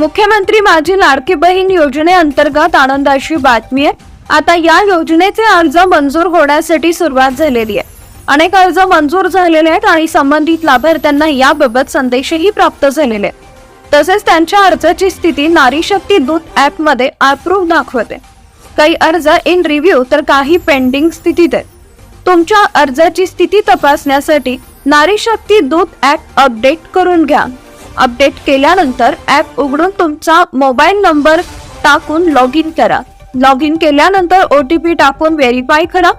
मुख्यमंत्री माझी लाडकी बहीण योजनेअंतर्गत आनंदाची बातमी आहे. आता या योजनेचे अर्ज मंजूर होण्यासाठी सुरुवात झालेली आहे. अनेक अर्ज मंजूर झालेले आहेत आणि संबंधित लाभार्थ्यांना याबाबत संदेशही प्राप्त झालेले आहेत. तसेच त्यांच्या अर्जाची स्थिती नारी शक्ती दूत ऍपमध्ये अप्रूव्ह दाखवते. काही अर्ज इन रिव्ह्यू तर काही पेंडिंग स्थितीत आहेत. तुमच्या अर्जाची स्थिती तपासण्यासाठी नारी शक्ती दूत ऍप अपडेट करून घ्या. अपडेट केल्यानंतर ऍप उघडून तुमचा मोबाईल नंबर टाकून लॉग इन करा. लॉग इन केल्यानंतर ओ टी पी टाकून व्हेरीफाय करा.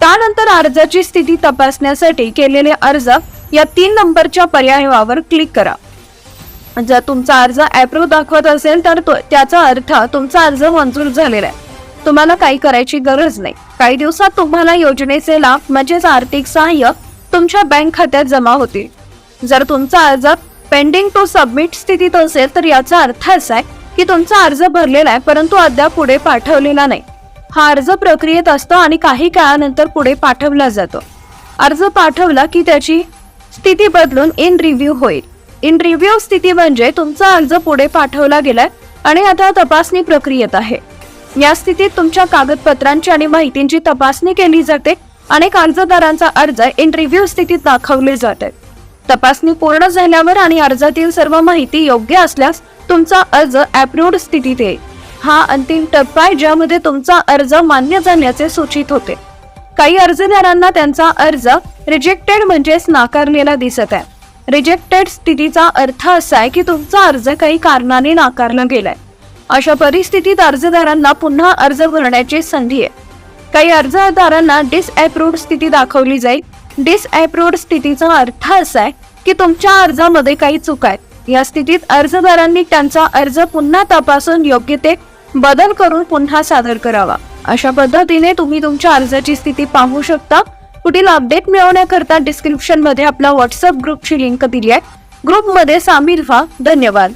त्यानंतर अर्जाची स्थिती तपासण्यासाठी केलेले अर्ज या तीन नंबरच्या पर्यायावर क्लिक करा. जर तुमचा अर्ज अप्रूव्ह दाखवत असेल तर तो- त्याचा अर्थ तुमचा अर्ज मंजूर झालेला आहे. तुम्हाला काही करायची गरज नाही. काही दिवसात तुम्हाला योजनेचे लाभ म्हणजेच आर्थिक सहाय्य तुमच्या बँक खात्यात जमा होतील. जर तुमचा अर्ज पेंडिंग टू सबमिट स्थितीत असेल तर याचा अर्थ असा आहे की तुमचा अर्ज भरलेला आहे परंतु अद्याप पुढे पाठवलेला नाही. हा अर्ज प्रक्रियेत असतो आणि काही काळानंतर पुढे पाठवला जातो. अर्ज पाठवला की त्याची स्थिती बदलून इन रिव्ह्यू होईल. इन रिव्ह्यू स्थिती म्हणजे तुमचा अर्ज पुढे पाठवला गेलाय आणि आता तपासणी प्रक्रियेत आहे. या स्थितीत तुमच्या कागदपत्रांची आणि माहितींची तपासणी केली जाते अनेक अर्जदारांचा अर्ज इन रिव्ह्यू स्थितीत दाखवले जाते तपासणी पूर्ण झाल्यावर आणि अर्जातील सर्व माहिती योग्य असल्यास तुमचा अर्ज अप्रूव्ड स्थितीत येईल. हा अंतिम टप्पा आहे ज्यामध्ये तुमचा अर्ज मान्य झाल्याचे सूचित होते. काही अर्जदारांना त्यांचा अर्ज रिजेक्टेड म्हणजेच नाकारलेला दिसत आहे. रिजेक्टेड स्थितीचा अर्थ असा आहे की तुमचा अर्ज काही कारणाने नाकारला गेलाय. अशा परिस्थितीत अर्जदारांना पुन्हा अर्ज भरण्याची संधी आहे. काही अर्जदारांना डिसअप्रूव्ड स्थिती दाखवली जाईल. डिसअप्रूव्ड स्थितीचा अर्थ असा आहे की तुमच्या अर्जामध्ये काही चुका आहेत या स्थितीत अर्जदारांनी त्यांचा अर्ज पुन्हा तपासून योग्य ते बदल करून पुन्हा सादर करावा. अशा पद्धतीने तुम्ही तुमच्या अर्जाची स्थिती पाहू शकता. पुढील अपडेट मिळवण्याकरता डिस्क्रिप्शनमध्ये आपला व्हॉट्सअप ग्रुपची लिंक दिली आहे. ग्रुपमध्ये सामील व्हा. धन्यवाद.